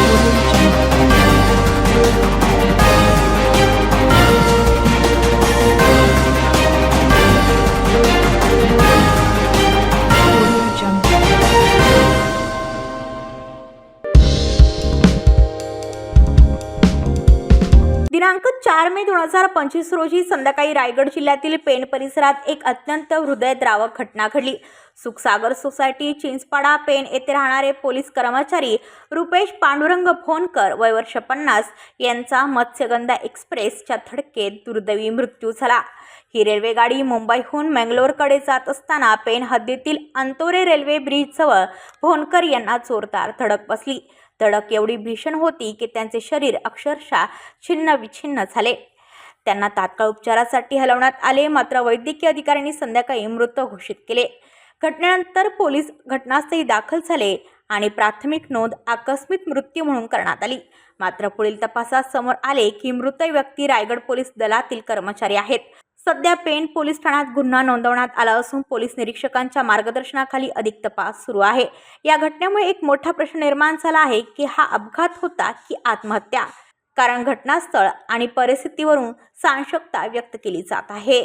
Thank you. दिनांक चार मे दोन हजार पंचवीस रोजी संध्याकाळी रायगड जिल्ह्यातील पेण परिसरात एक अत्यंत हृदयद्रावक घटना घडली. सुखसागर सोसायटी चिंचपाडा पेण येथे राहणारे पोलीस कर्मचारी रुपेश पांडुरंग फोनकर वय वर्ष पन्नास यांचा मत्स्यगंधा एक्सप्रेसच्या धडकेत दुर्दैवी मृत्यू झाला. ही रेल्वेगाडी मुंबईहून मंगलोरकडे जात असताना पेण हद्दीतील अंतोरे रेल्वे ब्रिजजवळ भोनकर यांना जोरदार धडक बसली. धडक एवढी भीषण होती की त्यांचे शरीर अक्षरशः छिन्न विछिन्न झाले. त्यांना तात्काळ उपचारासाठी हलवण्यात आले मात्र वैद्यकीय अधिकाऱ्यांनी संध्याकाळी मृत घोषित केले. घटनेनंतर पोलीस घटनास्थळी दाखल झाले आणि प्राथमिक नोंद आकस्मिक मृत्यू म्हणून करण्यात आली. मात्र पुढील तपासात समोर आले की मृत व्यक्ती रायगड पोलीस दलातील कर्मचारी आहेत. सध्या पेण पोलीस ठाण्यात गुन्हा नोंदवण्यात आला असून पोलीस निरीक्षकांच्या मार्गदर्शनाखाली अधिक तपास सुरू आहे. या घटनेमुळे एक मोठा प्रश्न निर्माण झाला आहे की हा अपघात होता की आत्महत्या? कारण घटनास्थळ आणि परिस्थितीवरून सांशकता व्यक्त केली जात आहे.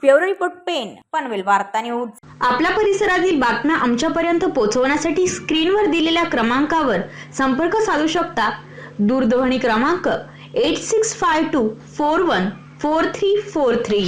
ब्युरो रिपोर्ट पेन पनवेल वार्ता न्यूज. आपल्या परिसरातील बातम्या आमच्यापर्यंत पोहोचवण्यासाठी स्क्रीनवर दिलेल्या क्रमांकावर संपर्क साधू शकता. दूरध्वनी क्रमांक eight six five two four one four three four three.